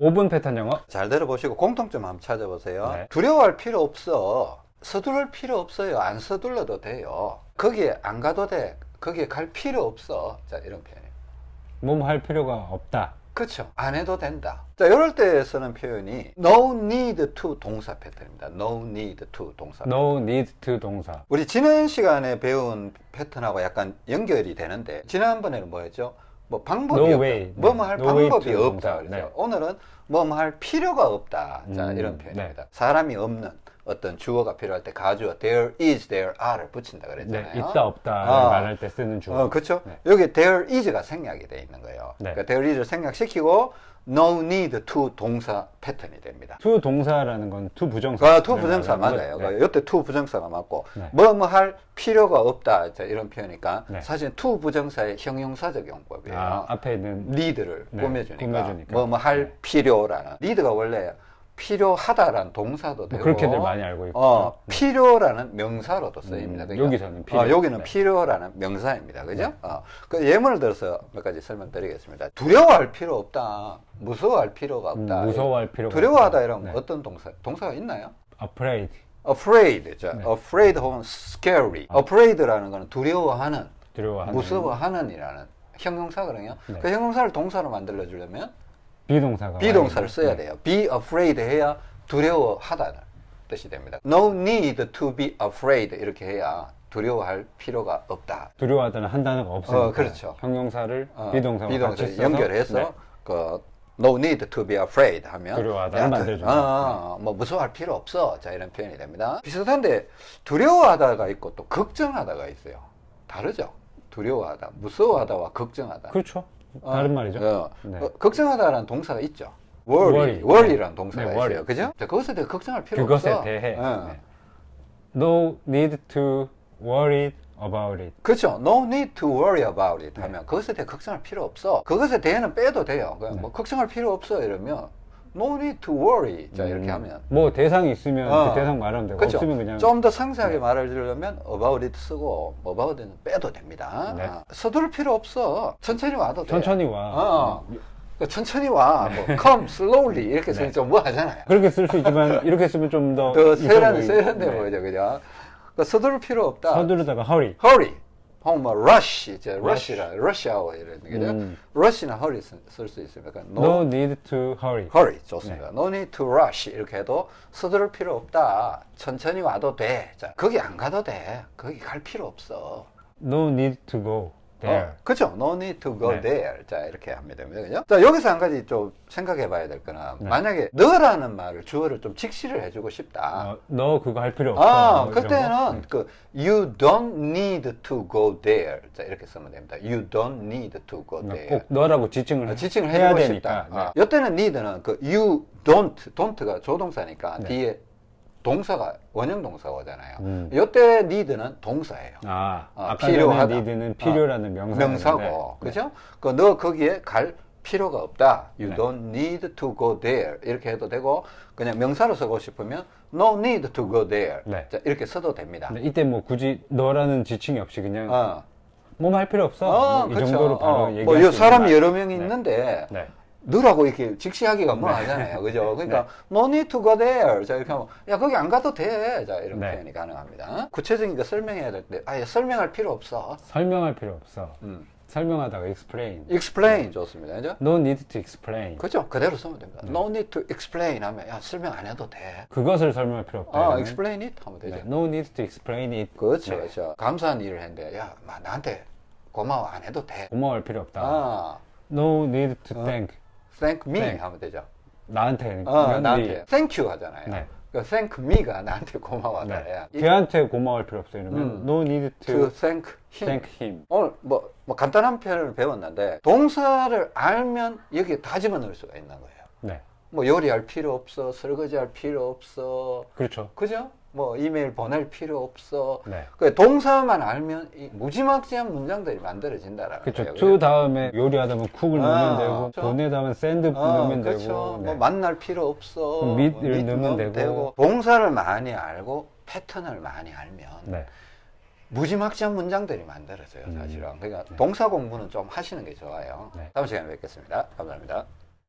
5분 패턴 영어. 잘 들어보시고 공통점 한번 찾아보세요. 네. 두려워할 필요 없어. 서두를 필요 없어요. 안 서둘러도 돼요. 거기에 안 가도 돼. 거기에 갈 필요 없어. 자, 이런 표현이에요. 뭐뭐 할 필요가 없다. 그렇죠. 안 해도 된다. 자, 이럴 때 쓰는 표현이 no need to 동사 패턴입니다. no need to 동사. No need to 동사. 우리 지난 시간에 배운 패턴하고 약간 연결이 되는데 지난번에는 뭐였죠? 뭐 방법이 No 없다. way. 뭐뭐 네. 할 No 방법이 없다. 동사. 그래서 네. 오늘은 뭐뭐 할 필요가 없다. 자, 음, 이런 표현입니다. 네. 사람이 없는 어떤 주어가 필요할 때 가주어 there is, there are를 붙인다 네, 그랬잖아요. 있다 없다를 어. 말할 때 쓰는 주어. 어, 그렇죠. 네. 여기 there is가 생략이 돼 있는 거예요. 네. 그러니까 there is를 생략시키고 no need to 동사 패턴이 됩니다. to 동사라는 건 to 부정사. 그투 부정사 맞아요. 네. 그 이때 투 부정사가 맞고 네. 뭐뭐 할 필요가 없다 자, 이런 표현이니까 네. 사실 투 부정사의 형용사적 용법이에요. 아, 앞에 있는 니드를 네, 꾸며주니까, 꾸며주니까. 뭐뭐할 네. 필요라는 니드가 원래 필요하다라는 동사도 뭐 되고 그렇게들 많이 알고 있고. 어, 네. 필요라는 명사로도 쓰입니다. 음, 여기서는 필요. 어, 여기는 네. 필요라는 명사입니다. 그죠? 어, 그 예문을 들어서 몇 가지 설명드리겠습니다. 두려워할 필요 없다. 무서워할 필요가 음, 없다. 무서워할 필요가 두려워하다. 이런 네. 어떤 동사 동사가 있나요? afraid. afraid, 죠 네. afraid 혹은 scary. afraid라는 거는 두려워하는, 두려워하는 무서워하는이라는 형용사거든요. 네. 그 형용사를 동사로 만들어 주려면 비동사가 비동사를 써야 돼요. 돼요. be afraid 해야 두려워하다는 뜻이 됩니다. No need to be afraid 이렇게 해야 두려워할 필요가 없다. 네. 두려워하다는 한 단어가 없으니까 어, 그렇죠. 형용사를 어, 비동사와 비동사 같이 써서 연결해서 네. 그 no need to be afraid 하면 두려워하다는 만들어준다. 어, 어, 뭐 무서워할 필요 없어. 자 이런 표현이 됩니다. 비슷한데 두려워하다가 있고 또 걱정하다가 있어요. 다르죠. 두려워하다, 무서워하다와 걱정하다. 그렇죠. 어, 다른 말이죠. 어, 네. 어, 걱정하다라는 동사가 있죠. worry, worry. worry라는 동사가 네, 있어요. worry. 그죠? 자, 그것에 대해 걱정할 필요 그것에 없어. 대해 어. 네. No need to worry about it. 그렇죠. No need to worry about it 하면 그것에 대해 걱정할 필요 없어. 그것에 대해는 빼도 돼요. 그냥 뭐 걱정할 필요 없어 이러면 No need to worry. 자 이렇게 음, 하면 뭐 대상이 있으면 어. 그 대상 말하면 되고 그렇죠. 없으면 그냥 좀 더 상세하게 말을 드리려면 about it 쓰고 about it은 빼도 됩니다. 네. 아, 서두를 필요 없어. 천천히 와도 돼. 천천히 와. 어. 그 천천히 와. 뭐 come slowly 이렇게 네. 쓰면 좀 뭐 하잖아요. 그렇게 쓸 수 있지만 이렇게 쓰면 좀더 더 세련 세련돼 보이죠, 그죠? 그 서두를 필요 없다. 서두르다가 hurry. hurry. 뭐 rush, 이제 rush라, rush hour 이런 그죠? 음. rush나 hurry 쓸 수 있습니다. 그러니까 No no, need to hurry. hurry 좋습니다. 네. no need to rush 이렇게 해도 서두를 필요 없다. 천천히 와도 돼. 자, 거기 안 가도 돼. 거기 갈 필요 없어. No need to go there. 어, 그죠? No need to go 네. there. 자, 이렇게 하면 됩니다. 그죠? 자, 여기서 한 가지 좀 생각해 봐야 될 거는, 네. 만약에 너라는 말을, 주어를 좀 직시를 해주고 싶다. 어, 너 그거 할 필요 없어. 뭐 거. 그때는 그 you don't need to go there. 자, 이렇게 쓰면 됩니다. You don't need to go 그러니까 there. 꼭 너라고 지칭을 아, 지칭을 해야 되니까. 싶다. 아, 이때는 need는 그 you don't, don't가 조동사니까 네. 뒤에 동사가 원형 동사가 오잖아요. 음. 이때 need는 동사예요. 아, 어, 필요하다. need는 필요라는 명사. 명사고, 그죠? 그 너 거기에 갈 필요가 없다. You 네. don't need to go there. 이렇게 해도 되고, 그냥 명사로 쓰고 싶으면 no need to go there. 네. 자, 이렇게 써도 됩니다. 근데 이때 뭐 굳이 너라는 지칭이 없이 그냥 어. 뭐할 필요 없어. 어, 뭐이 그쵸. 정도로 바로 어, 얘기할 뭐, 수요 있는 사람이 말. 여러 명이 네. 있는데, 네. 너라고 이렇게 직시하기가 뭐 하잖아요. 그죠? 그러니까, no need to go there. 자, 이렇게 하면, 야, 거기 안 가도 돼. 자, 이런 네. 표현이 가능합니다. 구체적인 거 설명해야 될 때, 아예 설명할 필요 없어. 설명할 필요 없어. 음. 설명하다가 explain. explain 좋습니다. 그죠? No need to explain. 그죠? 그대로 쓰면 됩니다. 네. no need to explain 하면, 야, 설명 안 해도 돼. 그것을 설명할 필요 없다. 아, 이러면 explain it 하면 되죠. 네. No need to explain it. 그렇죠, 네. 그렇죠. 감사한 일을 했는데, 야, 마, 나한테 고마워 안 해도 돼. 고마워할 필요 없다. 아, No need to 어. Thank. me 네. 하면 되죠. 나한테. 어, 나한테 네. thank you 하잖아요. 네. 그 thank me가 나한테 고마워하다. 네. 야. 걔한테 고마워할 필요 없어. 이러면 음. No need to, to thank him. thank him. 오늘 뭐, 뭐 간단한 표현을 배웠는데 동사를 알면 여기에 다 집어넣을 수가 있는 거예요. 네. 뭐 요리할 필요 없어, 설거지할 필요 없어, 그렇죠. 그죠? 뭐 이메일 보낼 필요 없어. 네. 그 동사만 알면 이 무지막지한 문장들이 만들어진다라는 그렇죠. 거예요. to 다음에 요리하다 보면 쿡을 아, 넣으면 되고 그렇죠. 보내다 하면 send 어, 넣으면 그렇죠. 되고. 뭐 네. 만날 필요 없어. 그럼 meet를 뭐 meet 넣으면 되고. 동사를 많이 알고 패턴을 많이 알면 네. 무지막지한 문장들이 만들어져요, 사실은. 그러니까 동사 공부는 좀 하시는 게 좋아요. 네. 다음 시간에 뵙겠습니다. 감사합니다.